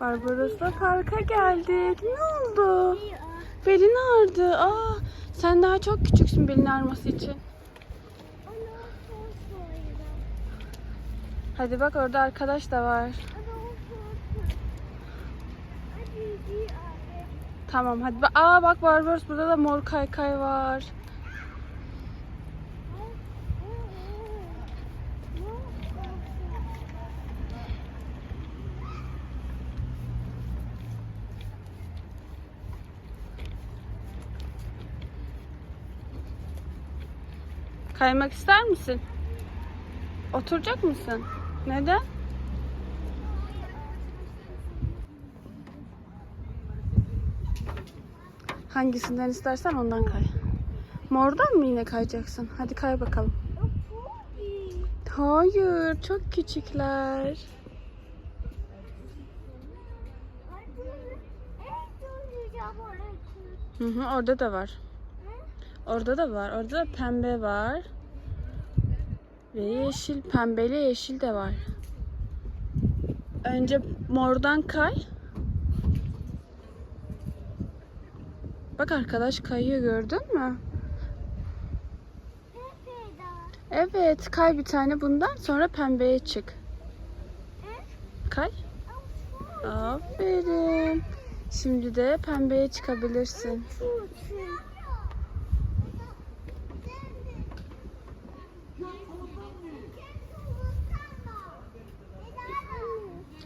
Barbaros'la parka geldik. Ne oldu? Belin ağrıdı. Aa, sen daha çok küçüksün belin ağrıması için. Hadi bak orada arkadaş da var. Tamam hadi. Aa bak Barbaros burada da mor kaykay var. Kaymak ister misin? Oturacak mısın? Neden? Hangisinden istersen ondan kay. Mordan mı yine kayacaksın? Hadi kay bakalım. Hayır, çok küçükler. Hı hı, orada da var. Orada da var. Orada da pembe var. Ve yeşil, pembeli yeşil de var. Önce mordan kay. Bak arkadaş kayıyor gördün mü? Evet kay bir tane bundan sonra pembeye çık. Kay. Aferin. Şimdi de pembeye çıkabilirsin.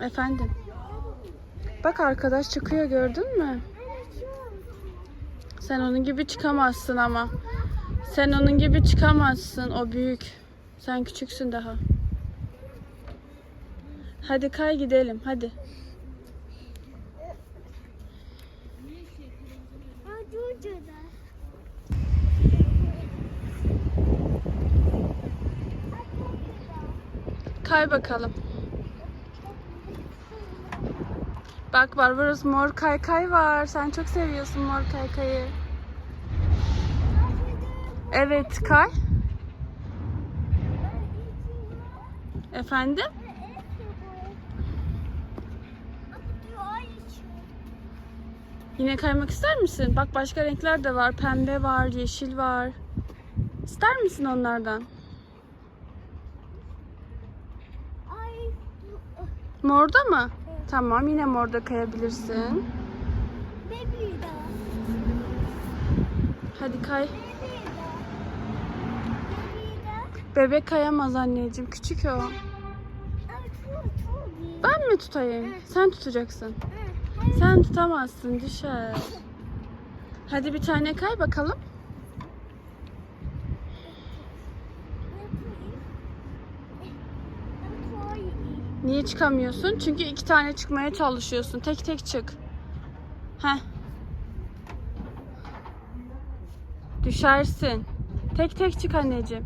Efendim. Bak arkadaş çıkıyor gördün mü? Sen onun gibi çıkamazsın ama. Sen onun gibi çıkamazsın. O büyük. Sen küçüksün daha. Hadi kay gidelim. Hadi. Kay bakalım. Bak Barbaros mor kaykay var. Sen çok seviyorsun mor kaykayı. Evet kay. Efendim? Yine kaymak ister misin? Bak başka renkler de var. Pembe var, yeşil var. İster misin onlardan? Morda mı? Tamam yine morda kayabilirsin. Hadi kay. Bebek kayamaz anneciğim. Küçük o. Ben mi tutayım? Sen tutacaksın. Sen tutamazsın düşer. Hadi bir tane kay bakalım. Niye çıkamıyorsun? Çünkü iki tane çıkmaya çalışıyorsun. Tek tek çık. Heh. Düşersin. Tek tek çık anneciğim.